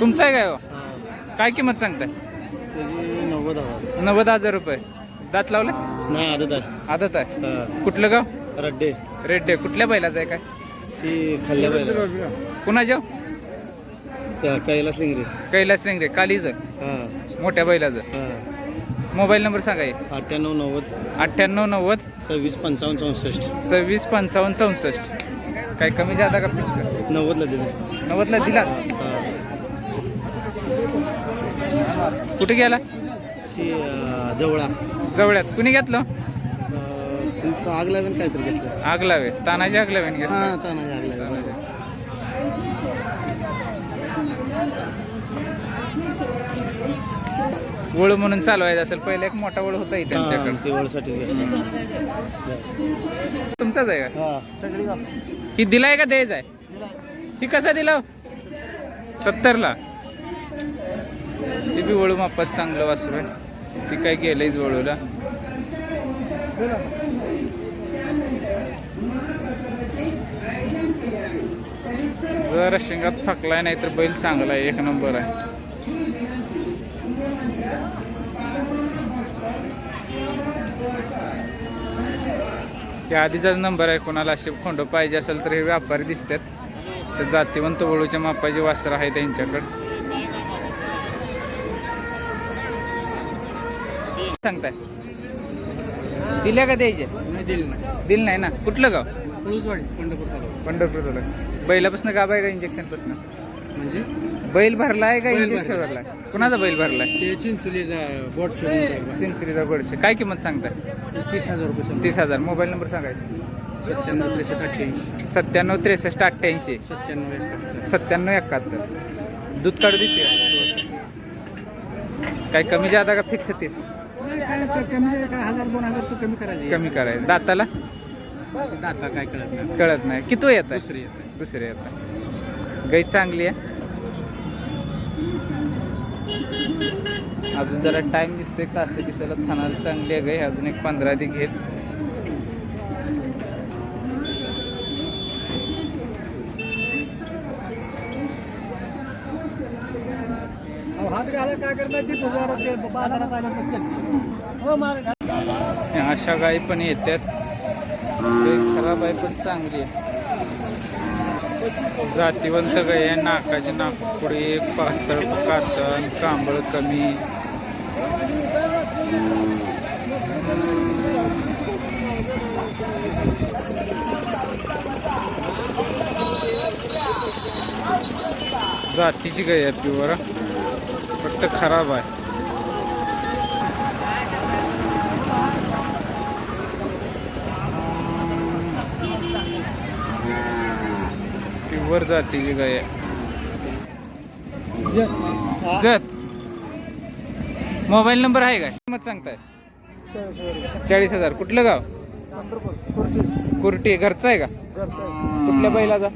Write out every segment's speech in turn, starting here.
तुमचं आहे काय हो? काय किंमत सांगताय? नव्वद हजार. नव्वद हजार रुपये. दात लावले? नाही आदत आहे. आदत आहे. हा. कुठलं गाव? रड्डे. रेड डे कुठल्या बैलाचं आहे काय? सी खाल्ल्या पाहिजे कुणाच्या त्या कैलास लिंगरे. कैलास रेंगरे कालीचं? हा. मोठ्या बैलाचं. हा. मोबाईल नंबर सांगा हे. अठ्ठ्याण्णव नव्वद. अठ्ठ्याण्णव नव्वद. सव्वीस पंचावन्न चौसष्ट. सव्वीस पंचावन्न चौसष्ट. काय कमी जादा का फिक्स नव्वदला दिले. नव्वदला दिलाच? कुठे गेला? अं, जवळा. जवळ्यात. कुणी घेतलं? अं, आग लागेल काहीतरी घेतलं. आग लावे तानाजी आग लावेन घेतलं. हा तानाजी आग लागेल वळू म्हणून चालवायचं असेल पहिले एक मोठा वळ होता इथे त्यांच्याकडे. तुमचाच आहे का? हा. ही दिलाय का द्यायचा आहे? ही कसा दिला सत्तरला. ते बी वळू मापात चांगलं वासरू आहे. ती काय गेलंयच वळूला. जर शेंगात फाकलाय नाही तर बैल चांगला आहे. एक नंबर आहे. त्या आधीचाच नंबर आहे कोणाला असे खोंड पाहिजे असेल तर हे व्यापारी दिसतात. जातीवंत वळूच्या मापाची वासर आहे त्यांच्याकडे. सांगताय? दिल्या का द्यायचे? दिली नाही. दिल नाही ना? कुठलं गाव? पंढरपूर तालुका. पंढरपूरला बैलापासून गाव आहे का इंजेक्शनपासून? म्हणजे? बैल भरला आहे का बैल इंजेक्शन भरला. भरलाय कुणाचा बैल भरलाय? ते चिंचोलीचा बोट सिंचरीचा गोडशे काय किंमत सांगताय? तीस हजार रुपये. तीस हजार. मोबाईल नंबर सांगायचा सत्त्याण्णव त्रेसष्ट अठ्ठ्याऐंशी. सत्त्याण्णव त्रेसष्ट अठ्ठ्याऐंशी. सत्त्याण्णव एकाहत्तर. सत्त्याण्णव एकाहत्तर. दूध काढू देते काय कमी जादा का फिक्स तीस? नाही काय क- कमी आहे, काय हजार दोन हजार रुपये कमी करायचे. कमी करायचं. दाताला? दाता काय कळत नाही. कळत नाही. किती येत आहे? दुसरी येते दुसरे येत आहे. गाई चांगली आहे. अजून जरा टाइम दिसतोय कासे दिसायला थानाला चांगली आहे गाई. अजून एक पंधरा दी घेत. हो अशा गाई पण येतात खराब आहे पण चांगली आहे. जातीवंत गाई नाकाचे नाकपुडी पातळ कातण कांबळ कमी. जातीची गाय आहे प्युअर फक्त खराब आहे. प्युअर जातीची गाय. आहे जत. मोबाईल नंबर आहे काय? किंमत सांगताय? चाळीस हजार कुठलं गाव? कुर्टी. घरचा आहे का? कुठल्या बैलाचा?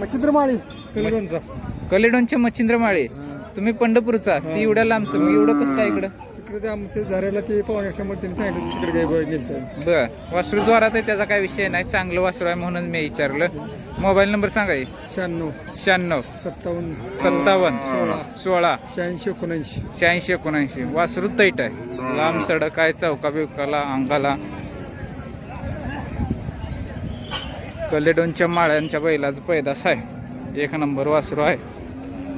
मच्छिंद्रमाळी. कलेडोनच्या मच्छिंद्रमाळे. तुम्ही पंढरपूरचा. ती एवढ्या लांबचं. मग एवढं कसं काय इकडं? तिकडे ते आमच्या झऱ्याला ते पाहुणे असल्यामुळे त्यांनी सांगितलं तिकडे काय गेलं बर. वासरू जोरात आहे त्याचा काय विषय नाही. चांगलं वासरू आहे म्हणून मी विचारलं. मोबाईल नंबर सांगा हे. शहाण्णव. शहाण्णव. सत्तावन्न. सत्तावन्न. सोळा. शहाऐंशी एकोणऐंशी. शहाऐंशी एकोणऐंशी. वासरू तैट आहे. लांब सडक आहे चौका बिवकाला अंगाला. कलेडोनच्या माळ्यांच्या बैलाचं पैदास आहे. एक नंबर वासरू आहे.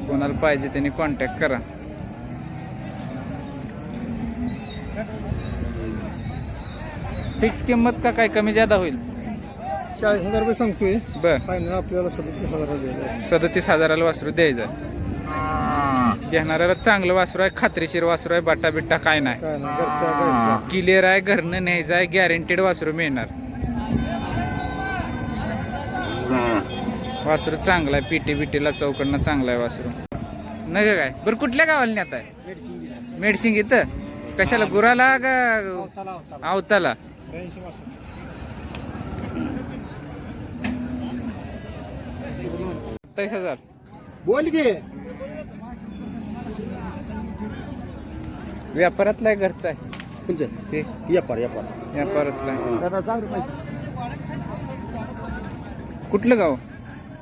कोणाला पाहिजे त्यांनी कॉन्टॅक्ट करा. फिक्स किंमत का काय कमी जादा होईल? चाळीस हजार रुपये सांगतोय. बर. फायनल आपल्याला सदतीस हजार द्यायला सदतीस हजाराला वासरू द्यायचं घेणाऱ्याला चांगलं वासरू आहे खात्रीशीर वासरू आहे बाटा बिट्टा काय नाही. काय नाही घरचा घरचा क्लिअर आहे घरनं न्यायचं आहे गॅरंटेड वासरू मिळणार. वासरू चांगला आहे पिटी बिटीला चौकडनं चांगला आहे वासरू. न ग काय? बरं कुठल्या गावाला नेत आहे मेडसिंग इथं कशाला? गुराला का आवताला सत्तावीस हजार. बोल की. व्यापारातला आहे घरचा आहे. तुमचं ते. व्यापार व्यापार व्यापारातला आहे. दादा सांग रे पाहिजे कुठलं गाव?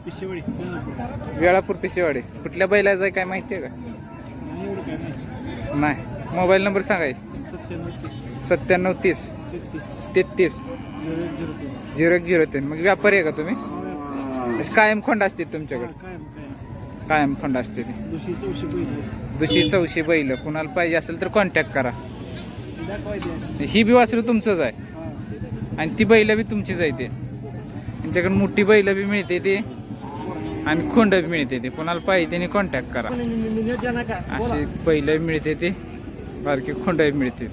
पिशेवडी वेळापूर पिशेवाडे कुठल्या बैलाचं आहे काय माहिती आहे का? नाही. मोबाईल नंबर सांगाय. सत्त्याण्णव तीस. सत्त्याण्णव तीस तेहतीस. झिरो एक झिरो तीन. मग व्यापारी आहे का तुम्ही? म्हणजे कायम खोंड असते तुमच्याकडे? कायम खोंड असते ती दुसरी चौशी बैल. कुणाला पाहिजे असेल तर कॉन्टॅक्ट करा. ही बी वासरू तुमचंच आहे. आणि ती बैल बी तुमचीच आहे ते. त्यांच्याकडे मोठी बैल बी मिळते ते. आणि खोंड बी मिळते ते. कोणाला पाहिजे त्यांनी कॉन्टॅक्ट करा. अशी बैल बी मिळते ते. बारकी खोंड मिळते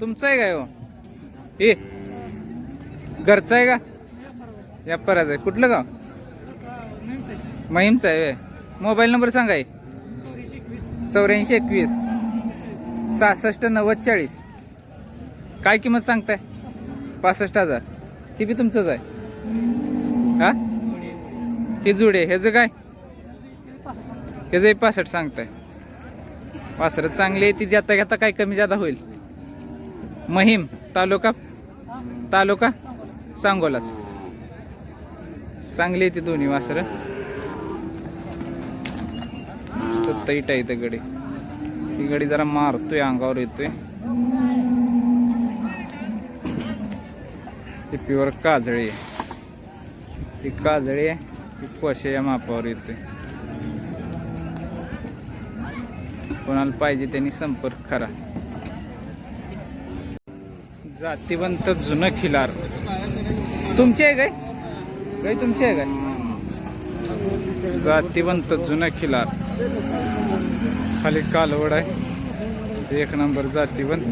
तुमचं आहे काय हो? ए घरचं आहे का? व्यापाराचं आहे. कुठलं गाव? महिमचा आहे मोबाईल नंबर सांगा चौऱ्याऐंशी एकवीस. सहासष्ट नव्वद चाळीस. काय किंमत सांगताय? पासष्ट हजार. ही बी तुमचंच आहे. हा? ही जुडे ह्याचं काय? ह्याचं पासष्ट सांगताय. वासरं चांगली आहे ती देता घेता काय कमी जादा होईल? महिम तालुका? तालुका? सांगोलाच. चांगली आहे ती दोन्ही वासरं. तैट आहे गडी. ही गडी जरा मारतोय अंगावर येतोय. ही प्युअर काजळी आहे. ही काजळी आहे. ही कोशे या मापावर येते कोणाला पाहिजे त्यांनी संपर्क करा. जातीवंत जुनं खिलार. तुमचे आहे काय? काय तुमचे आहे काय? जातीवंत जुनं खिलार. खाली कालवड आहे. एक नंबर जातीवंत.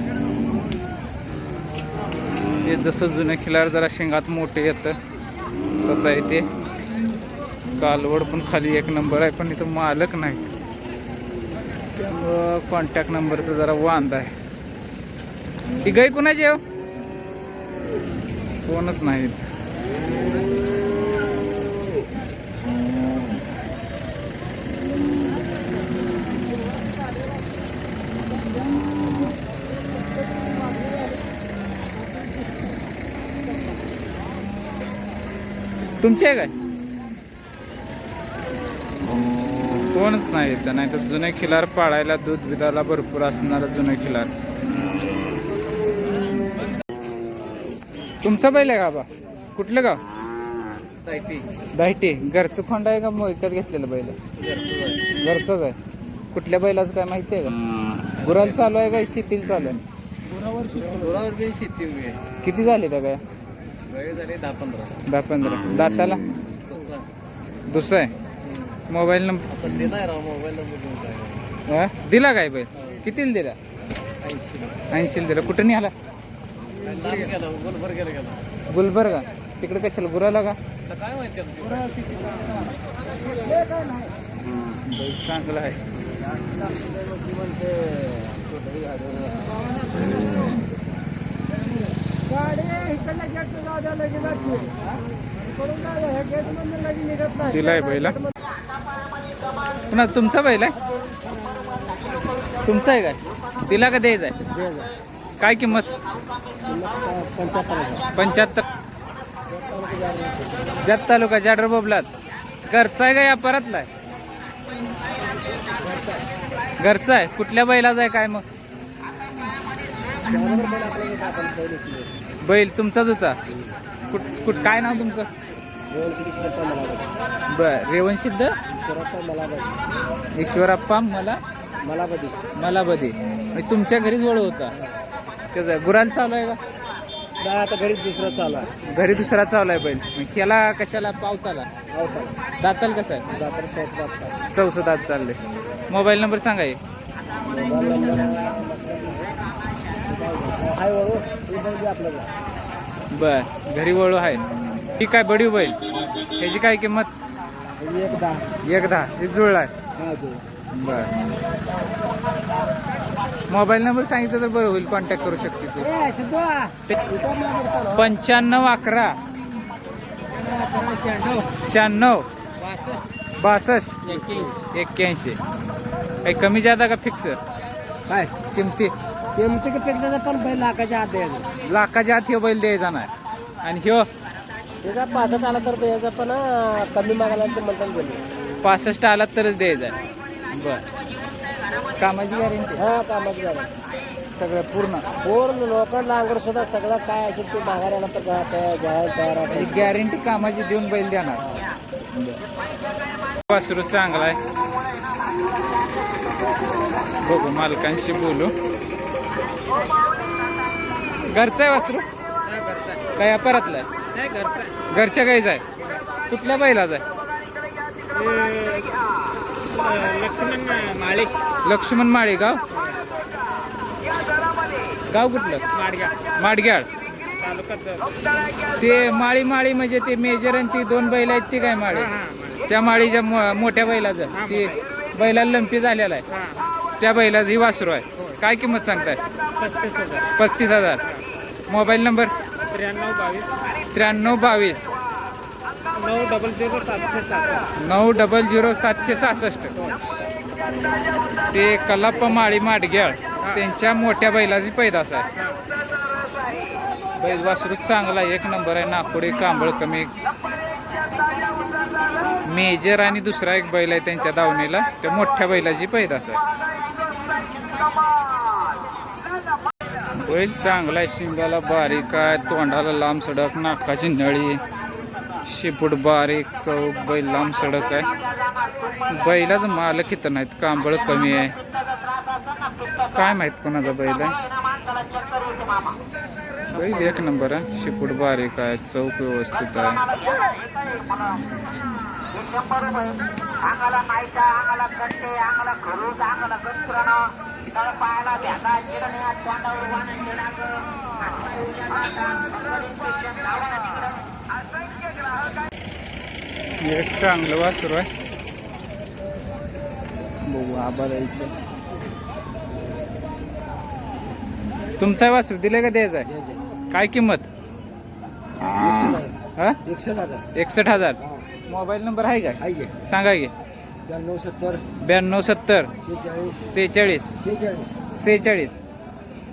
ते जसं जुनं खिलार जरा शेंगात मोठे येतं. तसं आहे ते. कालवड पण खाली एक नंबर आहे पण इथं मालक नाही त्यामुळं कॉन्टॅक्ट नंबरचा जरा वांद आहे. ती गाय कुणाची आहे हो? कोणच नाहीत. तुमची आहे काय? कोणच नाही तर नाही तर जुने खिलार पाळायला दूध बिदाला भरपूर असणारा जुने खिलार. तुमचा बैल आहे का बा? कुठलं गाव? दाहिटी घरचं खोंड आहे का मग विकत घेतलेलं बैल? घरचंच आहे. कुठल्या बैलाचं काय माहिती आहे का? गुराल चालू आहे का? शेतील चालू आहे? किती झाले त्या काय दहा पंधरा. दहा पंधरा. दाताला? दुसरं. आहे? मोबाईल नंबर राव मोबाईल हा? दिला काय बैल? कितीला दिला ऐंशी. ऐंशीला दिला. कुठं गेला गेला गुलबर्गा तिकडे कशाला? गुराला का? काय माहिती चांगला आहे. दिलाय बैला. पुन्हा तुमचा बैल आहे? तुमचा आहे काय? दिला का द्यायचा आहे? काय किंमत? पंच्याहत्तर. जत तालुका जाडर बोबलात. घरचा आहे का या परतला आहे घरचा आहे. कुठल्या बैलाचा आहे? काय मग? बैल तुमचाच होता? कुठ कुठ काय नाव तुमचं? बर रेवण सिद्ध? ईश्वरप्पा मला? मलाबदी. मलाबदी म्हणजे तुमच्या घरीच वळ होता. त्याचा गुराल चालू आहे का? आता घरीच दुसरा चालू आहे. घरी दुसरा चालू आहे बैल. मग ह्याला कशाला पावताला आवता दाताल कसं आहे? जातर चौसदात दात चालले. मोबाईल नंबर सांगा हे. हाय वळू आपल्याला बर घरी वळू आहे ही काय बडी बैल? ह्याची काय किंमत? एक दहा. एक दहा. ही जुळला आहे. बर. मोबाईल नंबर सांगितलं तर बरं होईल कॉन्टॅक्ट करू शकते ते- पंच्याण्णव अकरा. शहाण्णव. बासष्ट. एक्क्याऐंशी काही कमी जादा का फिक्स काय? किमती? किमतीपेक्षा पण बैल लाखाच्या आत द्यायचं. लाखाच्या आत ह्यो बैल द्यायचा नाही. आणि ह्यो त्याचा पासष्ट आला तर द्यायचा पण अं, कमी मागायला ते म्हणतात गेले पासष्ट आला तरच द्यायचा बर. कामाची गॅरंटी. हा कामाची झालं सगळं पूर्ण. पूर्ण लोकांना अंगड सुद्धा सगळं काय असेल ते मागायला तर घ्या तयार घ्यायला तयार आहे गॅरंटी कामाची देऊन बैल देणार. वासरू चांगला आहे. बघू मालकांशी बोलू. घरचं आहे वासरू? काय परतलाय घरच्या गाईचा आहे. कुठल्या बैलाचा आहे? लक्ष्मण माळी. लक्ष्मण माळे गाव? गाव कुठलं? माडग्या माडग्याळ. ते माळी माळी म्हणजे ते मेजर आणि ती दोन बैल आहेत ती काय माळी? त्या माळीच्या मोठ्या बैलाचं. ती बैलाला लंपी झालेला आहे. त्या बैलाचं ही वासरू आहे. काय किंमत सांगताय? पस्तीस हजार. पस्तीस हजार. Mobile number? त्र्याण्णव बावीस. त्र्याण्णव बावीस. नऊ डबल झिरो सातशे सहासष्ट. नऊ डबल झिरो सातशे सहासष्ट. ते कलाप्पा माळी माडग्याळ त्यांच्या मोठ्या बैलाची पैदास आहे. बैल वासरू चांगला एक नंबर आहे. नाकोडे कांबळ कमी. मेजर आणि दुसरा एक बैल आहे त्यांच्या दावणीला. त्या मोठ्या बैलाची पैदास आहे. बैल चांगला आहे शिंगाला बारीक आहे तोंडाला लांब सडक नाकाची नळी. शेपूट बारीक चौक बैल लांब सडक आहे. बैलाचं मालक इथं नाहीत कांबळ कमी आहे. काय माहीत कोणाचा बैल आहे? बैल एक नंबर आहे शेपूट बारीक आहे चौक व्यवस्थित आहे. तोंडावर एक चांगलं वासरू आहे. बघू आबा द्यायचं तुमचा वासरू दिले का द्यायचा? आहे. काय किंमत? हा? एकशे हजार. एकसष्ट हजार. मोबाईल नंबर आहे का? सांगा की. त्र्याण्णव सत्तर. ब्याण्णव सत्तर. शेहेचाळीस. सेहेचाळीस. शेहेचाळीस. सेहेचाळीस.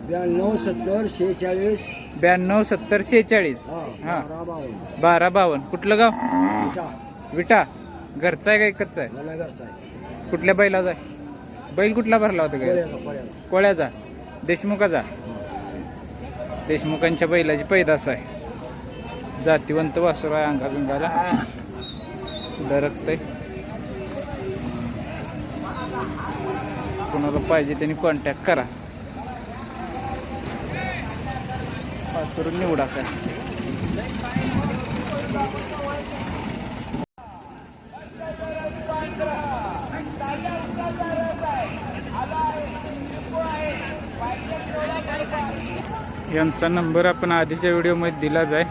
ब्याण्णव सत्तर शेहेचाळीस. ब्याण्णव सत्तर सेहेचाळीस हा हा. बारा बावन्न. बारा बावन्न. कुठलं गाव? विटा. विटा. घरचा आहे का एकच आहे? आहे. कुठल्या बैलाचा आहे? बैल कुठला भरला होता काय कोळ्याचा कोळ्याचा. कोळ्याचा. देशमुखाचा? देशमुखांच्या बैलाची पैदास आहे. जातीवंत वासुर आहे अंगा बिंगाला डरकतंय कोणाला पाहिजे त्यांनी कॉन्टॅक्ट करा. वासुर निवडा काय. यांचा नंबर आपण आधीच्या व्हिडिओमध्ये दिलाच आहे.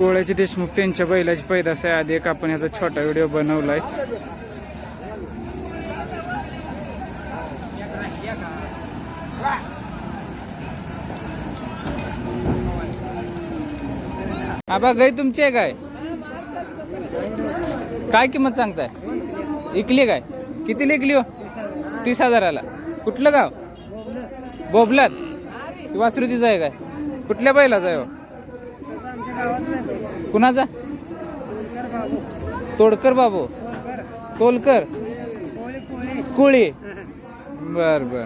कोळ्याचे देशमुख त्यांच्या बैलाची पैदास आहे. आधी एक आपण ह्याचा छोटा व्हिडिओ बनवलायच आबा गाई तुमची आहे काय? काय किंमत सांगताय? इकली काय? किती लिकली हो? तीस हजाराला. कुठलं गाव? बोबलात. वासरुतीचं आहे काय? कुठल्या बैलाचं आहे हो? कुणाचा? तोडकर बाबू. तोलकर? कुळी. बर बर.